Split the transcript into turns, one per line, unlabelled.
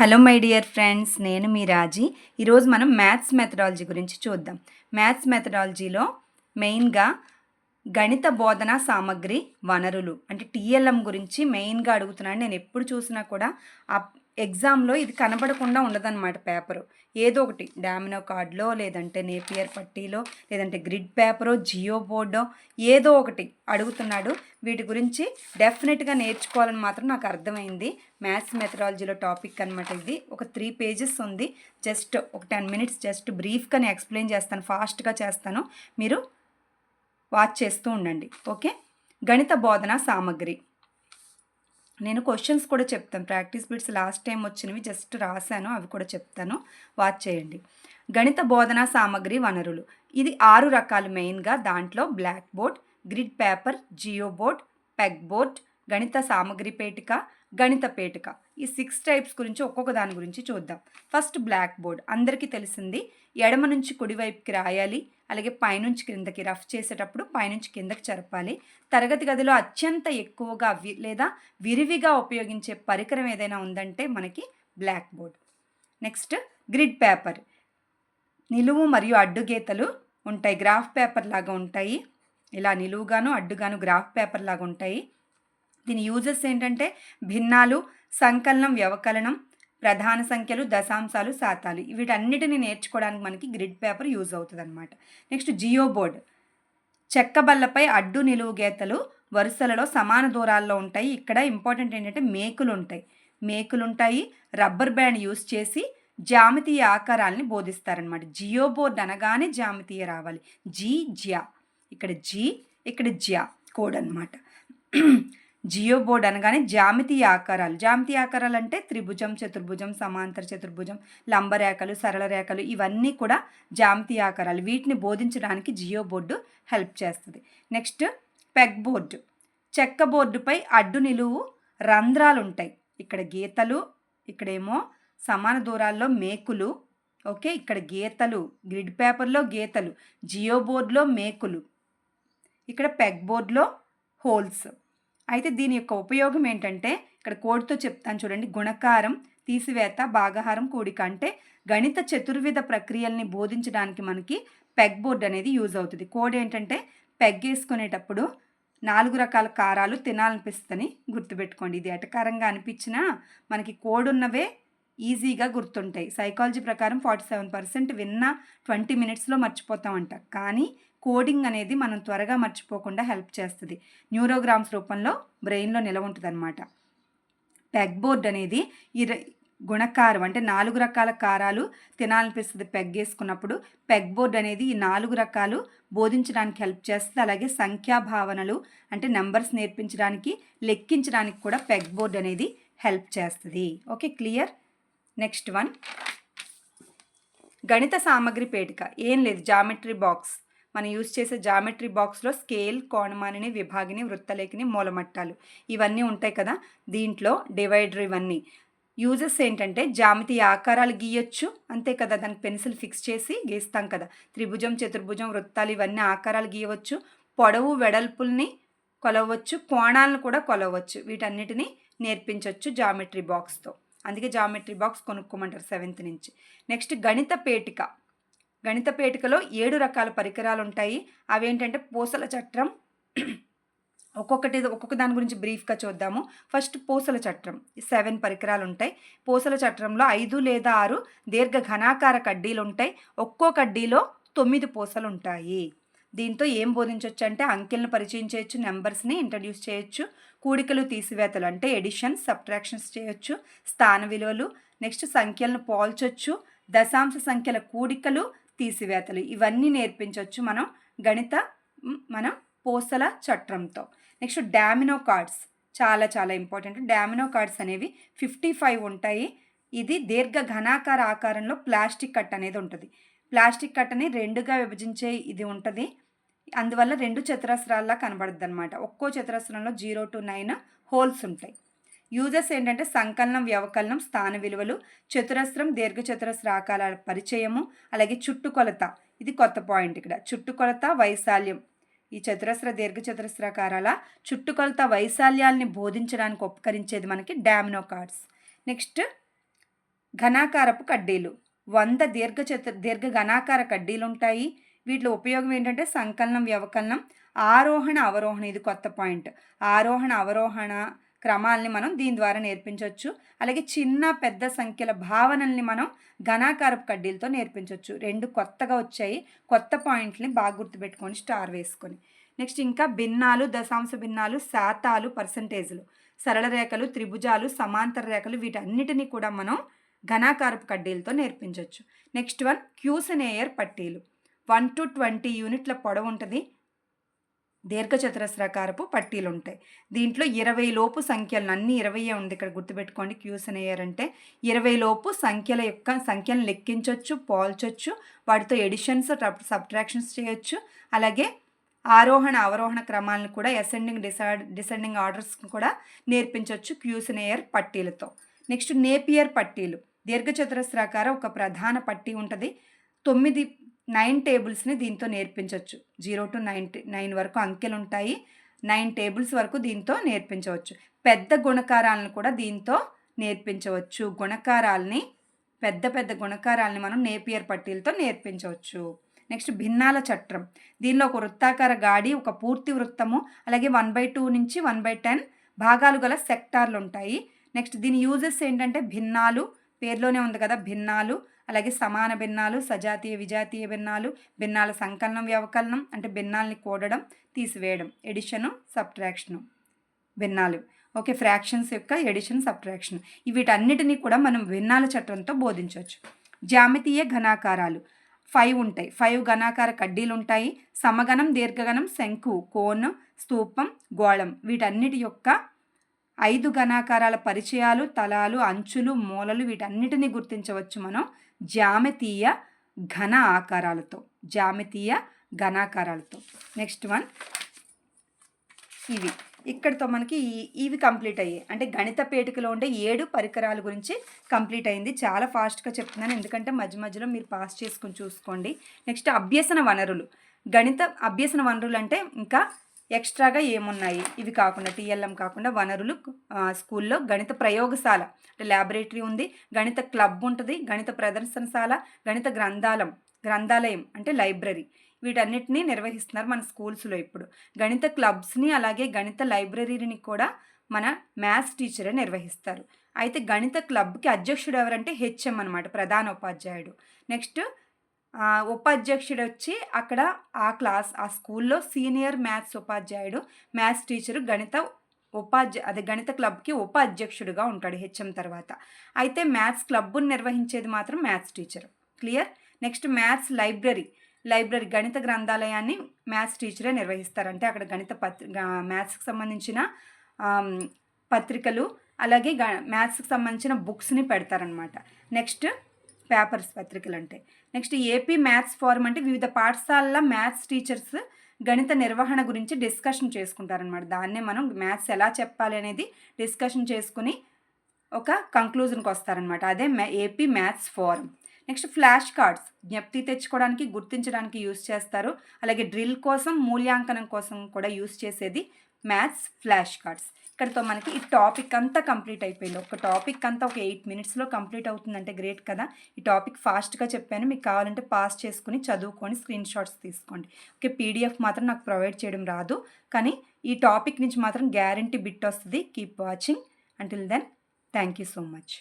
Hello my dear friends. నేను మీ రాజీ. ఈరోజు మనం మ్యాథ్స్ మెథడాలజీ గురించి చూద్దాం. మ్యాథ్స్ మెథడాలజీలో మెయిన్గా గణిత బోధనా సామగ్రి వనరులు అంటే టీఎల్ఎం గురించి మెయిన్గా అడుగుతున్నాను. నేను ఎప్పుడు చూసినా కూడా ఆ ఎగ్జామ్లో ఇది కనబడకుండా ఉండదన్నమాట పేపరు. ఏదో ఒకటి డామినో కార్డులో లేదంటే నేపియర్ పట్టీలో లేదంటే గ్రిడ్ పేపరో జియో బోర్డో ఏదో ఒకటి అడుగుతున్నాడు. వీటి గురించి డెఫినెట్గా నేర్చుకోవాలని మాత్రం నాకు అర్థమైంది. మ్యాథ్స్ మెథడాలజీలో టాపిక్ అనమాట ఇది. ఒక త్రీ పేజెస్ ఉంది. జస్ట్ ఒక టెన్ మినిట్స్ జస్ట్ బ్రీఫ్గా నేను ఎక్స్ప్లెయిన్ చేస్తాను. ఫాస్ట్గా చేస్తాను. మీరు వాచ్ చేస్తూ ఉండండి. ఓకే? గణిత బోధన సామగ్రి. నేను క్వశ్చన్స్ కూడా చెప్తాను. ప్రాక్టీస్ బిట్స్ లాస్ట్ టైం వచ్చినవి జస్ట్ రాశాను అవి కూడా చెప్తాను. వాచ్ చేయండి. గణిత బోధనా సామగ్రి వనరులు. ఇది ఆరు రకాలు మెయిన్గా దాంట్లో black board grid paper geo board peg board గణిత సామగ్రి పేటిక గణిత పేటిక. ఈ సిక్స్ టైప్స్ గురించి ఒక్కొక్క దాని గురించి చూద్దాం. ఫస్ట్ బ్లాక్ బోర్డ్ అందరికీ తెలిసింది ఎడమ నుంచి కుడివైపుకి రాయాలి అలాగే పైనుంచి క్రిందకి రఫ్ చేసేటప్పుడు పైనుంచి కిందకి జరపాలి తరగతి గదిలో అత్యంత ఎక్కువగా వి లేదా విరివిగా ఉపయోగించే పరికరం ఏదైనా ఉందంటే మనకి black board next grid paper నిలువు మరియు అడ్డుగీతలు ఉంటాయి. గ్రాఫ్ పేపర్ లాగా ఉంటాయి. ఇలా నిలువుగాను అడ్డుగాను గ్రాఫ్ పేపర్ లాగా ఉంటాయి. దీని యూజెస్ ఏంటంటే భిన్నాలు సంకలనం వ్యవకలనం ప్రధాన సంఖ్యలు దశాంశాలు శాతాలు. వీటన్నిటిని నేర్చుకోవడానికి మనకి గ్రిడ్ పేపర్ యూజ్ అవుతుంది అనమాట నెక్స్ట్ జియో బోర్డ్ చెక్క బల్లపై అడ్డు నిలువు గీతలు వరుసలలో సమాన దూరాల్లో ఉంటాయి. ఇక్కడ ఇంపార్టెంట్ ఏంటంటే మేకులు ఉంటాయి. మేకులు ఉంటాయి. రబ్బర్ బ్యాండ్ యూస్ చేసి జామితీయ ఆకారాలని బోధిస్తారనమాట జియో బోర్డ్ అనగానే జామితీయ రావాలి. జీ జ్యా. ఇక్కడ జీ ఇక్కడ జ్యా. కోడ్ అనమాట జియో బోర్డ్ అనగానే జామితీయ ఆకారాలు. జామితీయ ఆకారాలు అంటే త్రిభుజం చతుర్భుజం సమాంతర చతుర్భుజం లంబరేఖలు సరళ రేఖలు ఇవన్నీ కూడా జామితీయ ఆకారాలు. వీటిని బోధించడానికి జియో బోర్డు హెల్ప్ చేస్తుంది. Next peg board. చెక్క బోర్డుపై అడ్డు నిలువు రంధ్రాలు ఉంటాయి ఇక్కడ గీతలు ఇక్కడేమో సమాన దూరాల్లో మేకులు ఓకే? ఇక్కడ గీతలు గ్రిడ్ పేపర్లో గీతలు జియో బోర్డులో మేకులు. ఇక్కడ పెగ్ బోర్డులో హోల్స్. అయితే దీని యొక్క ఉపయోగం ఏంటంటే ఇక్కడ కోడ్తో చెప్తాను చూడండి. గుణకారం తీసివేత భాగహారం కూడిక అంటే గణిత చతుర్విధ ప్రక్రియల్ని బోధించడానికి మనకి పెగ్ బోర్డ్ అనేది యూజ్ అవుతుంది. కోడ్ ఏంటంటే పెగ్ వేసుకునేటప్పుడు నాలుగు రకాల కారాలు తినాలనిపిస్తుందని గుర్తుపెట్టుకోండి. ఇది ఎటకారంగా అనిపించినా మనకి కోడ్ ఉన్నవే ఈజీగా గుర్తుంటాయి. సైకాలజీ ప్రకారం ఫార్టీ సెవెన్ పర్సెంట్ విన్న ట్వంటీ మినిట్స్లో మర్చిపోతామంట. కానీ కోడింగ్ అనేది మనం త్వరగా మర్చిపోకుండా హెల్ప్ చేస్తుంది. న్యూరోగ్రామ్స్ రూపంలో బ్రెయిన్లో నిలవ ఉంటుంది అనమాట పెగ్ బోర్డ్ అనేది ఈ గుణకారం అంటే నాలుగు రకాల కారాలు తినాలనిపిస్తుంది పెగ్ వేసుకున్నప్పుడు. పెగ్ బోర్డ్ అనేది ఈ నాలుగు రకాలు బోధించడానికి హెల్ప్ చేస్తుంది. అలాగే సంఖ్యా భావనలు అంటే నెంబర్స్ నేర్పించడానికి లెక్కించడానికి కూడా పెగ్ బోర్డ్ అనేది హెల్ప్ చేస్తుంది. Okay clear? Next one. గణిత సామగ్రి పేటిక. ఏం లేదు జామెట్రీ బాక్స్. మనం యూజ్ చేసే జామెట్రీ బాక్స్లో స్కేల్ కోణమానిని విభాగిని వృత్తలేఖని మూలమట్టాలు. ఇవన్నీ ఉంటాయి కదా దీంట్లో డివైడర్ ఇవన్నీ. యూజెస్ ఏంటంటే జామితీయ ఆకారాలు గీయొచ్చు అంతే కదా దానికి పెన్సిల్ ఫిక్స్ చేసి గీస్తాం కదా. త్రిభుజం చతుర్భుజం వృత్తాలు ఇవన్నీ ఆకారాలు గీయవచ్చు పొడవు వెడల్పుల్ని కొలవచ్చు కోణాలను కూడా కొలవచ్చు వీటన్నిటిని నేర్పించవచ్చు జామెట్రీ బాక్స్తో. అందుకే జామెట్రీ బాక్స్ కొనుక్కోమంటారు సెవెంత్ నుంచి. నెక్స్ట్ గణిత పేటిక. గణిత పేటికలో ఏడు రకాల పరికరాలు ఉంటాయి. అవేంటంటే పూసల చట్రం ఒక్కొక్కటి ఒక్కొక్క దాని గురించి బ్రీఫ్గా చూద్దాము. ఫస్ట్ పూసల చట్రం. సెవెన్ పరికరాలు ఉంటాయి. పూసల చట్రంలో ఐదు లేదా ఆరు దీర్ఘ ఘనాకార కడ్డీలు ఉంటాయి. ఒక్కో కడ్డీలో తొమ్మిది పూసలు ఉంటాయి. దీంతో ఏం బోధించవచ్చు అంటే అంకెలను పరిచయం చేయొచ్చు నెంబర్స్ని ఇంట్రడ్యూస్ చేయొచ్చు. కూడికలు తీసివేతలు అంటే ఎడిషన్ సబ్ట్రాక్షన్స్ చేయొచ్చు స్థాన విలువలు నెక్స్ట్ సంఖ్యలను పోల్చొచ్చు దశాంశ సంఖ్యల కూడికలు తీసివేతలు. ఇవన్నీ నేర్పించవచ్చు మనం గణిత మనం పూసల చట్రంతో. నెక్స్ట్ డామినో కార్డ్స్ చాలా చాలా ఇంపార్టెంట్ డామినో కార్డ్స్ అనేవి ఫిఫ్టీ ఫైవ్ ఉంటాయి. ఇది దీర్ఘ ఘనాకార ఆకారంలో ప్లాస్టిక్ కట్ అనేది ఉంటుంది. ప్లాస్టిక్ కట్టని రెండుగా విభజించే ఇది ఉంటుంది. అందువల్ల రెండు చతురస్రాల్లా కనబడుద్ది అనమాట ఒక్కో చతురస్రంలో జీరో టు నైన్ హోల్స్ ఉంటాయి. యూజెస్ ఏంటంటే సంకలనం వ్యవకలనం స్థాన విలువలు చతురస్రం దీర్ఘచతురస్ర ఆకారాల పరిచయము అలాగే చుట్టుకొలత ఇది కొత్త పాయింట్ ఇక్కడ. చుట్టుకొలత వైశాల్యం. ఈ చతురస్ర దీర్ఘచతురస్రాకారాల చుట్టుకొలత వైశాల్యాల్ని బోధించడానికి ఉపకరించేది మనకి డామినో కార్డ్స్. నెక్స్ట్ ఘనాకారపు కడ్డీలు. వంద దీర్ఘ చతు దీర్ఘ ఘనాకార కడ్డీలు ఉంటాయి వీటిలో ఉపయోగం ఏంటంటే సంకలనం వ్యవకలనం ఆరోహణ అవరోహణ. ఇది కొత్త పాయింట్. ఆరోహణ అవరోహణ క్రమాల్ని మనం దీని ద్వారా నేర్పించవచ్చు అలాగే చిన్న పెద్ద సంఖ్యల భావనల్ని మనం ఘనాకారపు కడ్డీలతో నేర్పించవచ్చు రెండు కొత్తగా వచ్చాయి. కొత్త పాయింట్ని బాగా గుర్తుపెట్టుకొని స్టార్ వేసుకొని. నెక్స్ట్ ఇంకా భిన్నాలు దశాంశ భిన్నాలు శాతాలు పర్సంటేజ్లు. సరళ రేఖలు త్రిభుజాలు సమాంతర రేఖలు వీటన్నిటినీ కూడా మనం ఘనాకారపు కడ్డీలతో నేర్పించవచ్చు నెక్స్ట్ వన్ క్యూసనేయర్ పట్టీలు. వన్ టు ట్వంటీ యూనిట్ల పొడవు ఉంటుంది. దీర్ఘచతురస్రాకారపు పట్టీలు ఉంటాయి దీంట్లో ఇరవై లోపు సంఖ్యలను అన్ని ఇరవై ఉంది ఇక్కడ గుర్తుపెట్టుకోండి. క్యూస్ అంటే ఇరవై లోపు సంఖ్యల యొక్క సంఖ్యలను లెక్కించవచ్చు పోల్చొచ్చు వాటితో ఎడిషన్స్ సబ్ట్రాక్షన్స్ చేయొచ్చు. అలాగే ఆరోహణ అవరోహణ క్రమాలను కూడా అసెండింగ్ డిసైడ్ డిసెండింగ్ ఆర్డర్స్ కూడా నేర్పించవచ్చు క్యూసినేయర్ పట్టీలతో. నెక్స్ట్ నేపియర్ పట్టీలు. దీర్ఘచతురస్రాకార ఒక ప్రధాన పట్టీ ఉంటుంది. తొమ్మిది నైన్ టేబుల్స్ని దీంతో నేర్పించవచ్చు. జీరో టు నైన్ నైన్ వరకు అంకెలు ఉంటాయి నైన్ టేబుల్స్ వరకు దీంతో నేర్పించవచ్చు. పెద్ద గుణకారాలను కూడా దీంతో నేర్పించవచ్చు. గుణకారాలని పెద్ద పెద్ద గుణకారాలని మనం నేపియర్ పట్టీలతో నేర్పించవచ్చు. నెక్స్ట్ భిన్నాల చట్రం. దీనిలో ఒక వృత్తాకార గాడి ఒక పూర్తి వృత్తము అలాగే వన్ బై టూ నుంచి వన్ బై టెన్ భాగాలు గల సెక్టార్లు ఉంటాయి నెక్స్ట్ దీని యూజెస్ ఏంటంటే భిన్నాలు. పేర్లోనే ఉంది కదా భిన్నాలు. అలాగే సమాన భిన్నాలు సజాతీయ విజాతీయ భిన్నాలు భిన్నాల సంకలనం వ్యవకలనం అంటే భిన్నాల్ని కూడడం తీసివేయడం. ఎడిషను సబ్ట్రాక్షను భిన్నాలు. ఓకే ఫ్రాక్షన్స్ యొక్క ఎడిషన్ సబ్ట్రాక్షన్ వీటన్నిటినీ కూడా మనం భిన్నాల చట్టంతో బోధించవచ్చు. జామితీయ ఘనాకారాలు. ఫైవ్ ఉంటాయి. ఫైవ్ ఘనాకార కడ్డీలు ఉంటాయి. సమగణం దీర్ఘగణం శంకు కోన్ స్తూపం గోళం. వీటన్నిటి యొక్క ఐదు ఘనాకారాల పరిచయాలు తలాలు అంచులు మూలలు వీటన్నిటిని గుర్తించవచ్చు మనం. జామితీయ ఘన ఆకారాలతో జామితీయ ఘనాకారాలతో. నెక్స్ట్ వన్ ఇవి. ఇక్కడితో మనకి ఇవి కంప్లీట్ అయ్యాయి. అంటే గణిత పేటికలో ఉండే ఏడు పరికరాల గురించి కంప్లీట్ అయింది. చాలా ఫాస్ట్గా చెప్తున్నాను. ఎందుకంటే మధ్య మధ్యలో మీరు పాస్ చేసుకుని చూసుకోండి. నెక్స్ట్ అభ్యసన వనరులు. గణిత అభ్యసన వనరులు అంటే ఇంకా ఎక్స్ట్రాగా ఏమున్నాయి? ఇవి కాకుండా టీఎల్ఎం కాకుండా వనరులు స్కూల్లో గణిత ప్రయోగశాల అంటే ల్యాబొరేటరీ ఉంది గణిత క్లబ్ ఉంటుంది గణిత ప్రదర్శనశాల గణిత గ్రంథాలయం గ్రంథాలయం అంటే లైబ్రరీ. వీటన్నిటిని నిర్వహిస్తున్నారు మన స్కూల్స్లో ఇప్పుడు. గణిత క్లబ్స్ని అలాగే గణిత లైబ్రరీని కూడా మన మ్యాథ్స్ టీచరే నిర్వహిస్తారు. అయితే గణిత క్లబ్కి అధ్యక్షుడు ఎవరంటే హెచ్ఎం అనమాట ప్రధాన ఉపాధ్యాయుడు నెక్స్ట్ ఉపాధ్యక్షుడు వచ్చి అక్కడ ఆ క్లాస్ ఆ స్కూల్లో సీనియర్ మ్యాథ్స్ ఉపాధ్యాయుడు మ్యాథ్స్ టీచరు గణిత ఉపాధ్య అదే గణిత క్లబ్కి ఉపాధ్యక్షుడిగా ఉంటాడు హెచ్ఎం తర్వాత. అయితే మ్యాథ్స్ క్లబ్ను నిర్వహించేది మాత్రం maths teacher. Clear? Next maths library. Library గణిత గ్రంథాలయాన్ని మ్యాథ్స్ టీచరే నిర్వహిస్తారు అంటే అక్కడ గణిత పత్రి మ్యాథ్స్కి సంబంధించిన పత్రికలు అలాగే మ్యాథ్స్కి సంబంధించిన బుక్స్ని పెడతారనమాట. నెక్స్ట్ పేపర్స్ పత్రికలు అంటే నెక్స్ట్ ఏపీ మ్యాథ్స్ ఫోరం అంటే వివిధ పాఠశాలల మ్యాథ్స్ టీచర్స్ గణిత నిర్వహణ గురించి డిస్కషన్ చేసుకుంటారనమాట దాన్నే మనం మ్యాథ్స్ ఎలా చెప్పాలి అనేది డిస్కషన్ చేసుకుని ఒక కంక్లూజన్కి వస్తారనమాట అదే AP maths forum. Next flash cards జ్ఞప్తి తెచ్చుకోవడానికి గుర్తించడానికి యూస్ చేస్తారు. అలాగే డ్రిల్ కోసం మూల్యాంకనం కోసం కూడా యూస్ చేసేది మ్యాథ్స్ ఫ్లాష్ కార్డ్స్. ఇక్కడతో మనకి ఈ టాపిక్ అంతా కంప్లీట్ అయిపోయింది. ఒక టాపిక్ అంతా ఒక ఎయిట్ మినిట్స్లో కంప్లీట్ అవుతుందంటే గ్రేట్ కదా. ఈ టాపిక్ ఫాస్ట్గా చెప్పాను. మీకు కావాలంటే పాస్ చేసుకుని చదువుకొని స్క్రీన్ షాట్స్ తీసుకోండి. ఓకే పీడిఎఫ్ మాత్రం నాకు ప్రొవైడ్ చేయడం రాదు. కానీ ఈ టాపిక్ నుంచి మాత్రం గ్యారంటీ బిట్ వస్తుంది. Keep watching. Until then thank you so much